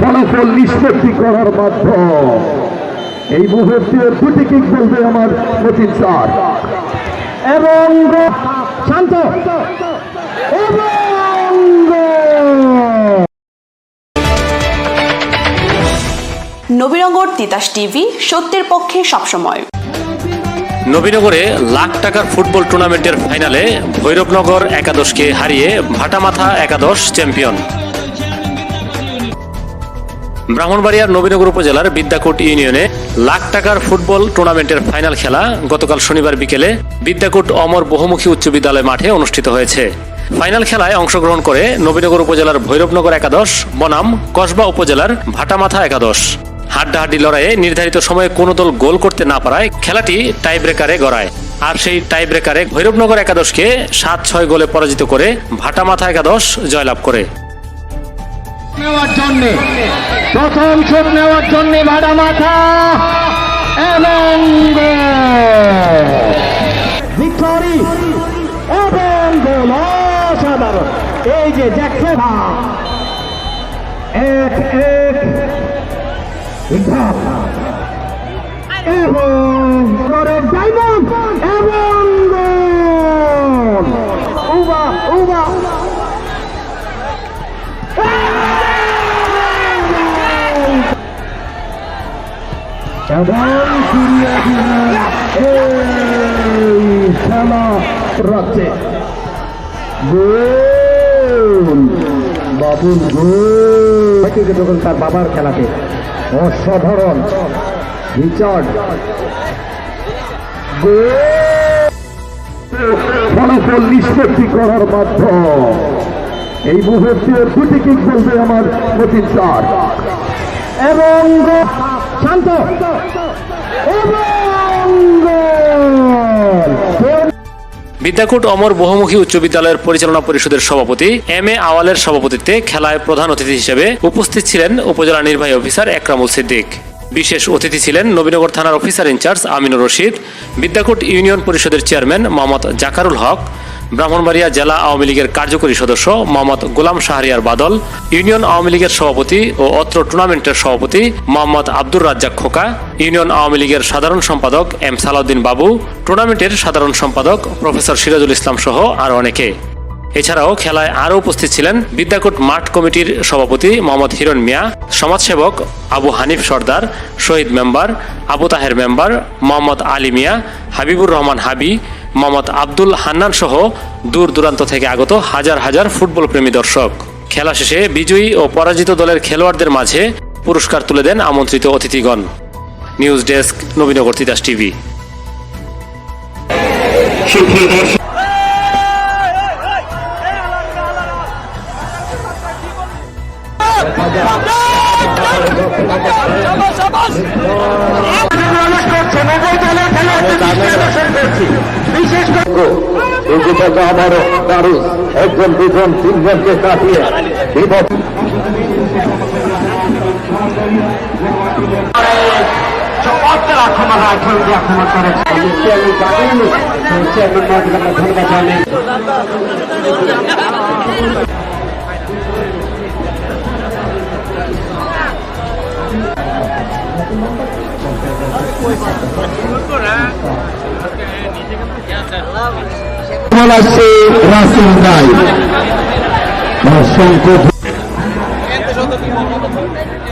ফলাফল নিষ্পত্তি করার মাধ্যম এই মুহূর্তে দুটি কিক বলবে আমার মতিন স্যার। এবং শান্ত। নবীনগর তিতাস টিভি সত্যের পক্ষে সবসময়। নবীনগরে লাখ টাকার ফুটবল টুর্নামেন্টের ফাইনালে ভৈরবনগর একাদশকে হারিয়ে ভাটামাথা একাদশ চ্যাম্পিয়ন। ব্রাহ্মণবাড়িয়ার নবীনগর উপজেলার বিদ্যাকুট ইউনিয়নে লাখ টাকার ফুটবল টুর্নামেন্টের ফাইনাল খেলা গতকাল শনিবার বিকেলে বিদ্যাকুট অমর বহুমুখী উচ্চ বিদ্যালয় মাঠে অনুষ্ঠিত হয়েছে। ফাইনাল খেলায় অংশগ্রহণ করে নবীনগর উপজেলার ভৈরবনগর একাদশ, বনাম, কসবা উপজেলার ভাটামাথা একাদশ। হাড্ডাহাড্ডি লড়াইয়ে নির্ধারিত সময়ে কোনো দল গোল করতে না পারায় খেলাটি টাই ব্রেকারে গড়ায়। আর সেই টাই ব্রেকারে ভৈরবনগর একাদশকে সাত ছয় গোলে পরাজিত করে ভাটামাথা একাদশ জয়লাভ করে। নেওয়ার জন্য প্রথম শট নেওয়ার জন্য ভাড়া মাথা। এবং অসাধারণ এই যে দেখে এক। এবং ডায়মন্ড। এবং ফিরিয়ে দিলেন এই খেলা রাখছে গোল বাবুল গোল যখন তার বাবার খেলাতে অসাধারণ রিচার্ড ফলাফল নিষ্পত্তি করার মাধ্যম এই মুহূর্তে দুটি কিক বলবে আমার মতিন স্যার এবং শান্ত। অমর বহুমুখী উচ্চ বিদ্যালয়ের পরিচালনা পরিষদের সভাপতি এম এ আওয়ালের সভাপতিত্বে খেলায় প্রধান অতিথি হিসেবে উপস্থিত ছিলেন উপজেলা নির্বাহী অফিসার একরামুল সিদ্দিক। বিশেষ অতিথি ছিলেন নবীনগর থানার officer in charge Aminur Rashid, Bidyakut union পরিষদের চেয়ারম্যান মোহাম্মদ জাকারুল হক ব্রাহ্মণবাড়িয়া জেলা আওয়ামী লীগের কার্যকরী সদস্য মোহাম্মদ গোলাম শাহরিয়ার বাদল, ইউনিয়ন আওয়ামী লীগের সভাপতি ও অত্র টুর্নামেন্টের সভাপতি মোহাম্মদ আব্দুর রাজ্জাক খোকা, ইউনিয়ন আওয়ামী লীগের সাধারণ সম্পাদক এম সালাউদ্দিন বাবু, টুর্নামেন্টের সাধারণ সম্পাদক প্রফেসর সিরাজুল ইসলাম সহ আরও অনেকে। এছাড়াও খেলায় আরও উপস্থিত ছিলেন বিদ্যাকুট মাঠ কমিটির সভাপতি মোহাম্মদ হিরণ মিয়া, সমাজসেবক আবু হানিফ সর্দার, শহীদ মেম্বার আবু তাহের মেম্বার মোহাম্মদ আলী মিয়া, হাবিবুর রহমান হাবি মোহাম্মদ আব্দুল হান্নান সহ দূর দূরান্ত থেকে আগত হাজার হাজার ফুটবল প্রেমী দর্শক। খেলা শেষে বিজয়ী ও পরাজিত দলের খেলোয়াড়দের মাঝে পুরস্কার তুলে দেন আমন্ত্রিত অতিথিগণ। News desk, Nabinagar Titas TV. প্রতিযোগিতা আবারও দারুণ। একজন দুজন তিনজনকে কাটিয়ে বিপদ চমৎকার আক্রমণ Como vai ser Racing Drive? Nós somos... Entra, Jota, aqui.